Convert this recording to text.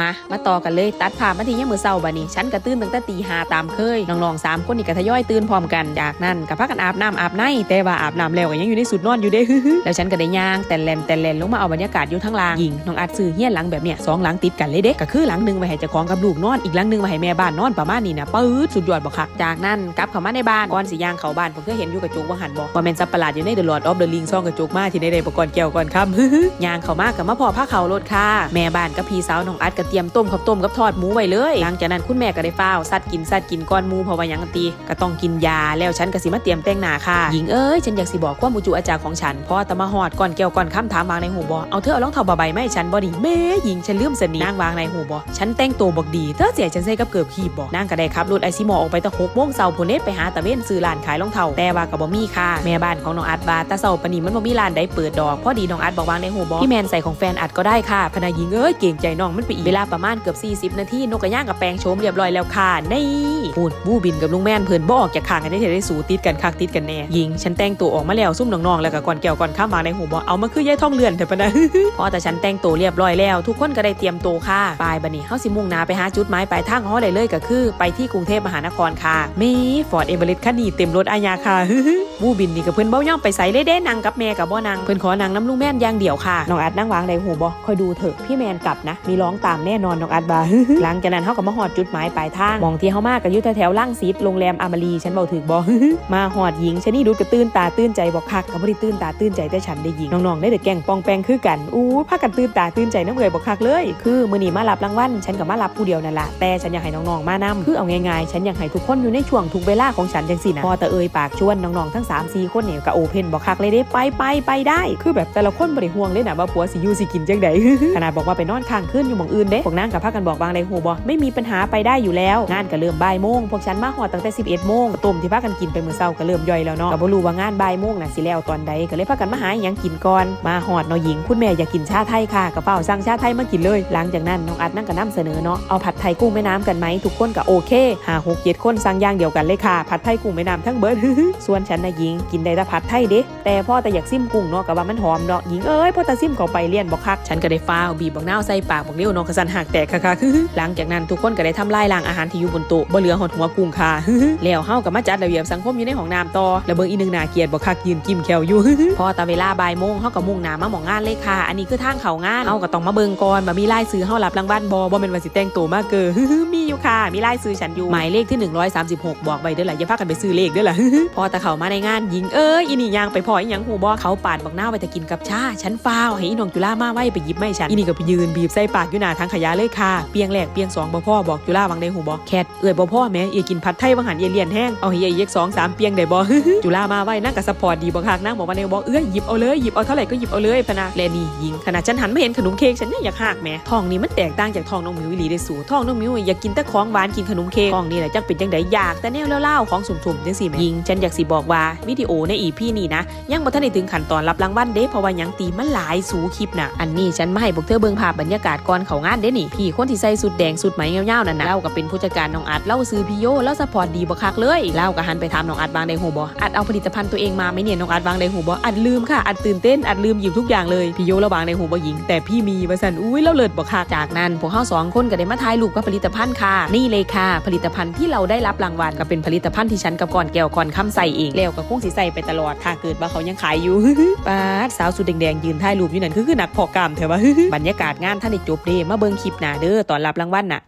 มา มาต่อกันเลยตัดภามาที่ยามมือเศร้าบานี้ฉันกระตื้นตั้งแต่ตีหาตามเคยน้องๆสามคนนี่ก็ทยอยตื่นพร้อมกันจากนั้นก็พักกันอาบน้ำอาบในแต่ว่าอาบน้ำแล้วก็ยังอยู่ในสุดนอนอยู่เด้ฮึแล้วฉันก็ได้ย่างแต่แลนแต่แลนลงมาเอาบรรยากาศอยู่ทั้งลางยิงน้องอัดซื้อเฮี้ยนหลังแบบเนี้ยสองหลังติดกันเลยเด้ก็คือหลังหนึ่งไว้ให้เจ้าของกับลูกนอนอีกหลังหนึ่งไว้ให้แม่บ้านนอนประมาณนี้นะปื๊ดสุดยอดบ่คักจากนั้นกลับเข้ามาในบ้านก่อนสิย่างเข้าบ้านผมเคยเห็นอยู่กระจกว่าหันบอกว่าแม่นสัตว์ประหลาดอยู่ใน The Lord of the Ring ซ่องกระจกมาที่ในใดประกอนแก้วก่อนค่ำย่างเข้ามากับมาพอผ้าเขารถค่ะแม่บ้านกับพี่สาวน้องอัดกเตรียมต้มข้าวต้มกับทอดหมูไว้เลย หลังจากนั้นคุณแม่ก็ได้ฟ้าสัดกินสัดกินก้อนหมูเพราะว่าหยังตีก็ต้องกินยาแล้วฉันก็สิมาเตรียมแต่งหน้าค่ะหญิงเอ้ยฉันอยากสิบอกว่ามูจูอาจารย์ของฉันพอตะมาหอดก่อนแก้วก่อนคำถามวางในหูบอเอาเธอเอารองเท้าบาใบไม่ฉันบอดีแม่หญิงฉันลืมสนินางวางในหูบอฉันแต่งตัวบอกดีเธอเสียฉันใส่กับเกือบขีบบอนางก็ได้ขับรถไอซิโมอออกไปตะหกโมงเช้าพุ่นเนไปหาตะเวนซื้อร้านขายรองเท้าแต่ว่าก็บ่มีค่ะ แม่บ้านของน้องอัดว่าตะเช้าปนีมันบ่มีร้านใดเปิดดอกพอดีน้องอัดบอกวางในหูบอพี่แมนใส่ของแฟนอัดก็ได้ค่ะพนายิงเอ้ยเก่งใจน้องมันไปอีกลาประมาณเกือบ 40 นาทีนกกระย่างกับแปลงโฉมเรียบร้อยแล้วค่ะนี่พูดบู้บินกับลุงแม่นเพิ่นบ่ออกจากข้างกันได้เทได้สูติดกันคักติดกันแน่ยิงฉันแต่งตัวออกมาแล้วซุ่มน้องๆแล้วก็ก่อนแก้วก่อนข้ามวาในหูบอเอามาคือยายท่องเลื่อนเถอะปะนะพอแต่ฉันแต่งตัวเรียบร้อยแล้ว ทุกคนก็ได้เตรียมตัวค่ะปลายบันนี้เฮาสิมุ่งหน้าไปหาจุดหมายปลายทางฮอได้เลยก็คือ ไปที่กรุงเทพมหานครค่ะมีฟอร์ดเอเวอเรสต์คันนี้เต็มรถอาญาค่ะบูบินนี่กับเพิ่นเบ้าย่องไปใส่เลยเด้นางกับแม่กับบ่นางเพิ่นขอนางน้ำลุงแม่นอย่างเดียวค่ะน้องอัดนั่งวางในหูบ่คอยดูเถอะพี่แมนกลับนะ มีร้องตามแน่นอนน้องอัดบ่าหลังจากนั้นเฮาก็มาฮอดจุดหมายปลายทางมองที่เฮามาก็อยู่แถวล่างซีดโรงแรมอามารีฉันเว้าถึกบ่มาฮอดหญิงชะนี่ดูกระตื้นตาตื้นใจบ่คักก็บ่ได้ตื้นตาตื้นใจแต่ฉันได้หญิงน้องๆได้แต่แกล้งปองแปงคือกันอู้พากันตื้นตาตื้นใจน้ำเอ่ยบ่คักเลย คือมื้อนี้มารับรางวัลฉันก็มารับผู้เดียวนั่นแหละแต่ฉันอยากให้น้องๆมานํคือเอาง่ายๆฉันอยากให้ทุกคนอยู่ในช่วงทุกเวลาของฉันจังซี่นะพอแต่เอ่ยปากชวนน้องๆทั้ง3 4คนเนี่ยก็โอเพนบ่คักเลยเด้ไปไปไปได้ คือแบบแต่ละคนบ่ได้ห่วงเลยนะว่าผัวสิยูสิกินจังไดขนาดบอกว่าไปนอนค้างคืนอยู่มองอื่นเด้พวกนางกับพากันบอกบางในหูบ่ไม่มีปัญหาไปได้อยู่แล้ว งานก็เริ่มบ่ายโมงพวกฉันมาฮอดตั้งแต่ 11โมงต้มที่พากันกินไปมื้อเช้าก็เริ่มย่อยแล้วเนาะก็บ่รู้ว่างานบ่ายโมงน่ะสิแล้วตอนใดก็เลยพากันมาหาอิหยังกินก่อนมาฮอดเนาะหญิงคุณแม่อยากกินชาไทยค่ะก็เฝ้าสั่งชาไทยมากินเลย หลังจากนั้นน้องอัดนั่งก็นํเสนอเนาะเอาผัดไทยกุ้งแม่น้ำกันไหมทุกคนก็โอเคห้าหกเจ็ดคนสั่งอย่างเดียวกันเลยค่ะผัดไทยกุ้งแม่น้ำทั้งเบิดส่วนฉันนะหญิงกินได้แต่ผัดไทยเด้แต่พ่อแต่อยากซิมกุ้งเนาะก็ว่ามันหอมเนาะหญิงเอ้ยพ่อแต่ซิมเข้าไปเลี่ยนบ่คักฉันก็ได้ฟ้าวบีบบักนาวใส่ปากบักเลี้ยวเนาะกระสันหักแตกค่ะๆหลังจากนั้นทุกคนก็ได้ทำลายล้างอาหารที่อยู่บนโต๊ะบ่เหลือหดหัวกุ้งค่ะแล้วเฮาก็มาจัดระเบียบสังคมอยู่ในห้องน้ำต่อแล้วเบิ่งอีนึงนาเกียดบ่คักยืนจิ้มแควอยู่พอตาเวลาบ่ายโมงเฮาก็มุ่งหน้ามาหมองงานเลยค่ะ อันนี้คือทางเข้างานเฮาก็ต้องมาเบิ่งก่อนว่มีรายชื่อเฮารับรางวัลบ่บ่แม่นว่าสิแต่งตัวมากเกอมีอยู่ค่ะ มีรายชื่อฉันอยู่หมายเลขที่ 136 บอกไว้เด้อล่ะอย่าพากันไปซื้อเลขเด้อล่ะพอตาเข้ามาในงานหญิงเอ้ยอีนี่ย่างไปพออีหยังหูบ่เขาปาดบักหน้าวไปจะกินกับชาฉันฟ้าวให้อีน้องจุฬามาไว้ไปหยิบไม่ฉันอีนี่ก็ไปยืนบีบใส่ปากอยู่หน้าทางขยะเลยค่ะ เปียงแรกเปียงสองบ่พ่อบอกจุฬาวังได้หูบ่แคทเอ้ยบ่พ่อแม่เอยกินผัดไทยวังหันเอยเลียนแห้งเอาให้เอยเยกสองสามเปียงได้บ่จุฬามาไว้นั่งกับสปอร์ตดีบ่คักนั่งบอกว่าแนวบ่เอ้ยหยิบเอาเลยหยิบเอาเท่าไหร่ก็หยิบเอาเลยพนะและนี่ยิงขนาดฉันหันไม่เห็นขนมเค้กฉันยังอยากหักแม่ทองนี่มันแตกต่างจากทองน้องมิวอีหลีได้สูทองน้องมิวอยากกินแต่ของหวานกินขนมเค้กทองนี่แหละจักเป็นจังไดอยากแต่แนวเล่าๆของสุ่มๆจังซี่แหมยิงฉันอยากสิบอกว่าวิดีโอในอีพีนี้นะยังบ่ทันได้ถึงขั้นตอนรับรางวัลเด้เพราะว่ายังตีมันหลายสูคลิปน่ะอันนี้ฉันมาให้พวกเธอเบิ่งภาพบรรยากาศก่อนเขางานเด้นี่พี่คนที่ใส่สุดแดงสุดไหมยาวๆนั่นนะเล่าก็เป็นผู้จัดการน้องอัดเล่าซื้อพี่โยเล่าสปอร์ตดีบ่คักเลยเล่าก็หันไปถามน้องอัดบางในหูบ่อัดเอาผลิตภัณฑ์ตัวเองมาไหมเนี่ยน้องอัดบางในหูบ่อัดลืมค่ะอัดตื่นเต้นอัดลืมหยิบทุกอย่างเลยพี่โยเล่าบางในหูบ่หญิง แต่พี่มีว่าซั่นอุ้ยเล่าเลิศบ่คักจากนั้นพวกเฮาสองคนก็ได้มาถ่ายรูปกับผลิตภัณฑ์ค่ะนี่เลยค่ะ ผลิตภัณฑ์ที่เราได้รับรางวัลก็เป็นผลิตภัณฑ์ที่ฉันกับก่อนแก้วก่อนคำใส่เองแล้วก็คงสิใส่ไปตลอดถ้าเกิดว่าเขายังขายอยู่ป้าสาวสุดแดงๆยืนถ่ายรูปอยู่นั่นคือคือหนักพอกามเถอะวะบรรยากาศงานท่านได้จบเด้มาเบิ่งคลิปหนาเด้อตอนรับรางวัลน่ะ